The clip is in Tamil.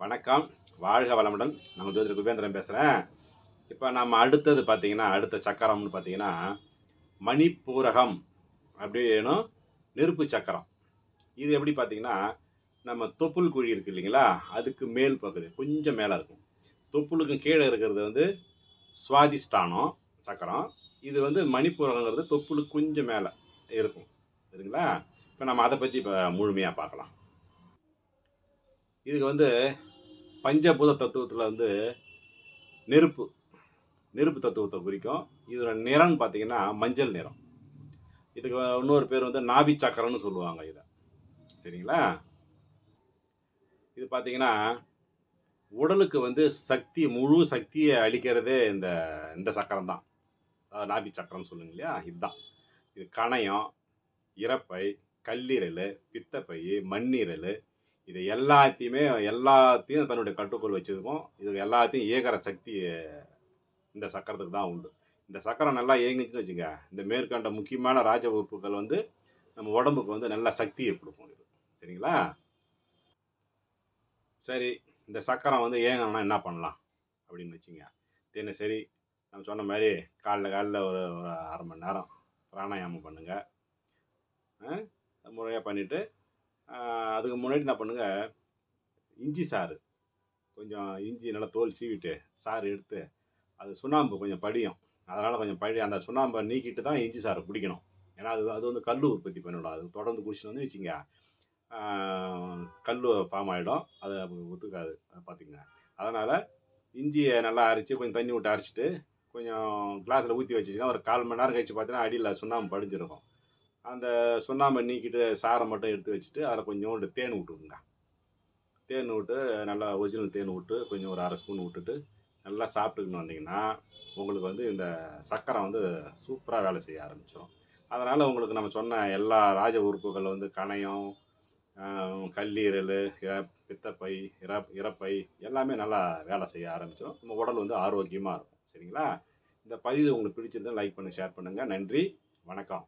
வணக்கம். வாழ்க வளமுடன். நான் ஜோதிடர் குபேந்திரன் பேசுகிறேன் இப்போ நம்ம அடுத்தது பார்த்தீங்கன்னா அடுத்த சக்கரம்னு பார்த்தீங்கன்னா மணிப்பூரகம் அப்படின்னும் நெருப்பு சக்கரம். இது எப்படி பார்த்தீங்கன்னா நம்ம தொப்புள் குழி இருக்குது இல்லைங்களா? அதுக்கு மேல் பகுதி கொஞ்சம் மேலே இருக்கும். தொப்புளுக்கு கீழே இருக்கிறது வந்து சுவாதிஷ்டானம் சக்கரம். இது வந்து மணிப்பூரகங்கிறது தொப்புளுக்கு கொஞ்சம் மேலே இருக்கும். சரிங்களா? இப்போ நம்ம அதை பற்றி இப்போ முழுமையாக பார்க்கலாம். இதுக்கு வந்து பஞ்சபூத தத்துவத்தில் வந்து நெருப்பு நெருப்பு தத்துவத்தை குறிக்கும். இதோட நிறம்னு பார்த்தீங்கன்னா மஞ்சள் நிறம். இதுக்கு இன்னொரு பேர் வந்து நாபி சக்கரம்னு சொல்லுவாங்க இதை. சரிங்களா? இது பார்த்தீங்கன்னா உடலுக்கு வந்து சக்தி முழு சக்தியை அளிக்கிறதே இந்த இந்த சக்கரம் தான். அதாவது நாபி சக்கரம்னு சொல்லுங்க இல்லையா? இதுதான். இது கணையம் இறப்பை கல்லீரல் பித்தப்பை மண்ணீரல் இது எல்லாத்தையுமே எல்லாத்தையும் தன்னுடைய கட்டுக்குள் வச்சுருக்கோம். இது எல்லாத்தையும் இயக்கிற சக்தி இந்த சக்கரத்துக்கு தான் உண்டு. இந்த சக்கரம் நல்லா இயங்குச்சுன்னு வச்சுங்க இந்த மேற்கண்ட முக்கியமான ராஜ உறுப்புகள் வந்து நம்ம உடம்புக்கு வந்து நல்ல சக்தியை கொடுக்கும் இது. சரிங்களா? சரி இந்த சக்கரம் வந்து இயங்கணும்னா என்ன பண்ணலாம்? அப்படின்னு வச்சுங்க. தினசரி நம்ம சொன்ன மாதிரி காலைல காலைல ஒரு ஒரு அரை மணி நேரம் பிராணாயாமம் பண்ணுங்கள் முறையாக பண்ணிவிட்டு அதுக்கு முன்னாடி என்ன பண்ணுங்கள் இஞ்சி சாறு. கொஞ்சம் இஞ்சி நல்லா தோல் சீவிட்டு சாறு எடுத்து அது சுண்ணாம்பு கொஞ்சம் படியும். அதனால் கொஞ்சம் படி அந்த சுண்ணாம்பை நீக்கிட்டு தான் இஞ்சி சாறு பிடிக்கணும் ஏன்னா அது அது வந்து கல் உற்பத்தி பண்ணிவிடும் அது தொடர்ந்து குடிச்சுட்டு வந்து வச்சுங்க கல் ஃபார்ம் ஆகிடும் அது ஒத்துக்காது பார்த்துங்க அதனால் இஞ்சியை நல்லா அரைச்சி கொஞ்சம் தண்ணி விட்டு அரைச்சிட்டு கொஞ்சம் கிளாஸில் ஊற்றி வச்சிட்டிங்கன்னா ஒரு கால் மணி நேரம் கழிச்சு பார்த்தீங்கன்னா அடியில் சுண்ணாம்பு படிஞ்சிருக்கும். அந்த சுண்ணாம்பை நீக்கிட்டு சாரை மட்டும் எடுத்து வச்சுட்டு அதில் கொஞ்சோண்டு தேன் விட்டுக்குங்க. தேன் விட்டு நல்லா ஒரிஜினல் தேன் விட்டு கொஞ்சம் ஒரு அரை ஸ்பூன் விட்டுட்டு நல்லா சாப்பிட்டுக்கின்னு வந்தீங்கன்னா உங்களுக்கு வந்து இந்த சக்கரை வந்து சூப்பராக வேலை செய்ய ஆரம்பிச்சிடும் அதனால் உங்களுக்கு நம்ம சொன்ன எல்லா ராஜ உறுப்புகள் வந்து கணையம் கல்லீரல் பித்தப்பை இற இறப்பை எல்லாமே நல்லா வேலை செய்ய ஆரம்பிச்சிடும் நம்ம உடல் வந்து ஆரோக்கியமாக இருக்கும். சரிங்களா? இந்த பதிவு உங்களுக்கு பிடிச்சிருந்தால் லைக் பண்ணி ஷேர் பண்ணுங்கள் நன்றி. வணக்கம்.